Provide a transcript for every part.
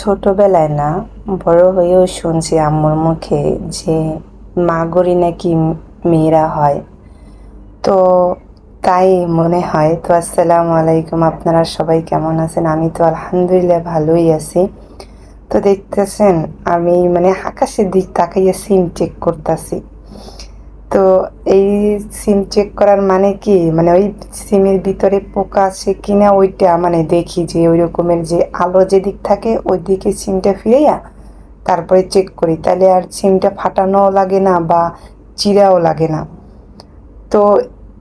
ছোটবেলায় না, বড় হয়েও শুনছি আম্মুর মুখে যে মা গড়ি নাকি মেয়েরা হয়। তো তাই মনে হয়, তো আসসালামু আলাইকুম, আপনারা সবাই কেমন আছেন? আমি তো আলহামদুলিল্লাহ ভালোই আছি। তো দেখতেছেন, আমি মানে আকাশের দিক তাকাইয়া সিম চেক করতেছি। তো এই সিম চেক করার মানে কি? মানে ওই সিমের ভিতরে পোকা আছে কিনা ওইটা মানে দেখি যে ওই রকমের যে আলো যেদিক থাকে ওই দিকে সিমটা ফিরাইয়া তারপরে চেক করি। তাহলে আর সিমটা ফাটানোও লাগে না বা চিরাও লাগে না। তো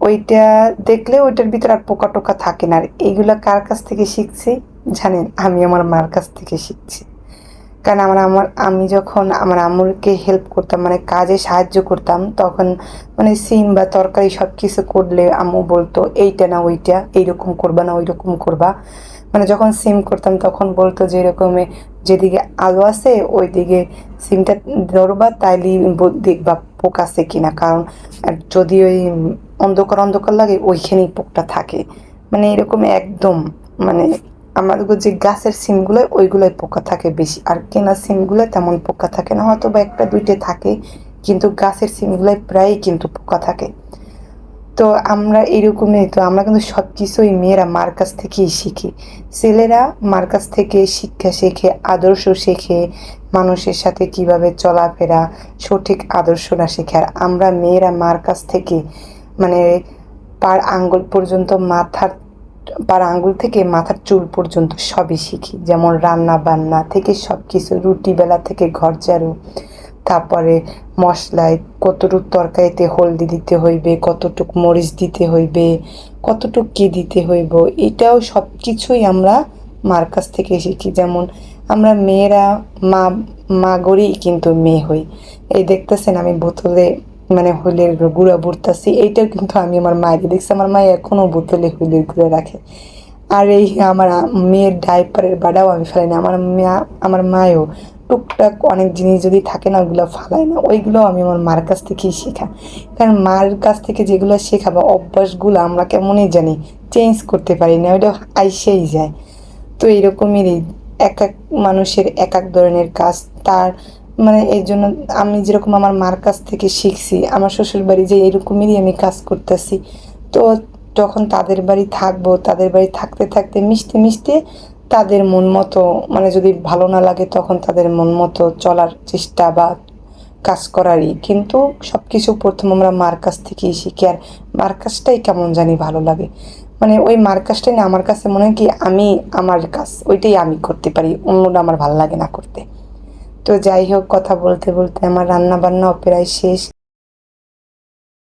ওইটা দেখলে ওইটার ভিতরে আর পোকা টোকা থাকে না। আর এইগুলো কার কাছ থেকে শিখছি? জানেন, আমি আমার মার কাছ থেকে শিখছি। কারণ আমার আমার, আমি যখন আমার আম্মুরকে হেল্প করতাম মানে কাজে সাহায্য করতাম, তখন মানে সিম বা তরকারি সব কিছু করলে আম্মু বলতো, এইটা না, ওইটা, এইরকম করবা না ওই রকম করবা। মানে যখন সিম করতাম, তখন বলতো যে এরকমে যেদিকে আলো আছে ওই দিকে সিমটা ধরবা তাইলে দেখবা পোক আছে কিনা। কারণ যদি ওই অন্ধকার অন্ধকার লাগে, ওইখানেই পোকটা থাকে। মানে এরকম একদম মানে আমাদের যে গাছের সিমগুলো ওইগুলোই পোকা থাকে বেশি। আর কেনা সিমগুলো তেমন পোকা থাকে না হয়তো বা একটা, দুইটে থাকে, কিন্তু গাছের সিমগুলোয় প্রায়ই কিন্তু পোকা থাকে। তো আমরা এরকমই তো আমরা কিন্তু সব কিছুই মেয়েরা মার কাছ থেকেই শিখি। ছেলেরা মার কাছ থেকে শিক্ষা শেখে, আদর্শ শেখে, মানুষের সাথে কীভাবে চলাফেরা, সঠিক আদর্শটা শেখে। আর আমরা মেয়েরা মার কাছ থেকে মানে পার আঙ্গুল পর্যন্ত মাথার পার আঙ্গুল থেকে মাথার চুল পর্যন্ত সবই শিখি। যেমন রান্না বান্না থেকে সব কিছু রুটি বেলা থেকে ঘর ঝাড়ু, তারপরে মশলায় কতটুক তরকারিতে হলদি দিতে হইবে, কতটুক মরিচ দিতে হইবে, কতটুক কি দিতে হইব, এটাও সব কিছুই আমরা মার কাছ থেকে শিখি। যেমন আমরা মেয়েরা, মা মা কিন্তু মেয়ে হই। এই দেখতেছেন আমি বোতলে মানে হইলের গুঁড়া বুড়তাছি, এইটাও কিন্তু আমি আমার মায়ের দেখছি। আমার মা এখনও বোতলে হইলের গুঁড়া রাখে। আর এই আমার মেয়ের ডাইপারের বাড়াও আমি ফেলাই না। আমার মা, আমার মায়ও টুকটাক অনেক জিনিস যদি থাকে না, ওগুলো ফালায় না। ওইগুলো আমি আমার মার কাছ থেকেই শেখা। কারণ মার কাছ থেকে যেগুলো শেখা বা অভ্যাসগুলো আমরা কেমনই জানি চেঞ্জ করতে পারি না ওইটা আইসেই যায়। তো এরকমেরই এক এক মানুষের এক এক ধরনের কাজ, তার মানে এই জন্য আমি যেরকম আমার মার কাছ থেকে শিখছি, আমার শ্বশুর বাড়ি যে এরকমেরই আমি কাজ করতেছি। তো যখন তাদের বাড়ি থাকব, তাদের বাড়ি থাকতে থাকতে মিশতে মিশতে তাদের মন মতো মানে যদি ভালো না লাগে তখন তাদের মন মতো চলার চেষ্টা বা কাজ করারই। কিন্তু সব কিছু প্রথম আমরা মার কাছ থেকেই শিখি। আর মার কাজটাই কেমন জানি ভালো লাগে। মানে ওই মার কাজটাই না, আমার কাছে মনে হয় কি আমি আমার কাজ, ওইটাই আমি করতে পারি, অন্যটা আমার ভালো লাগে না করতে। তো যাই হোক কথা বলতে বলতে আমার রান্না বান্না অপেরায় শেষ।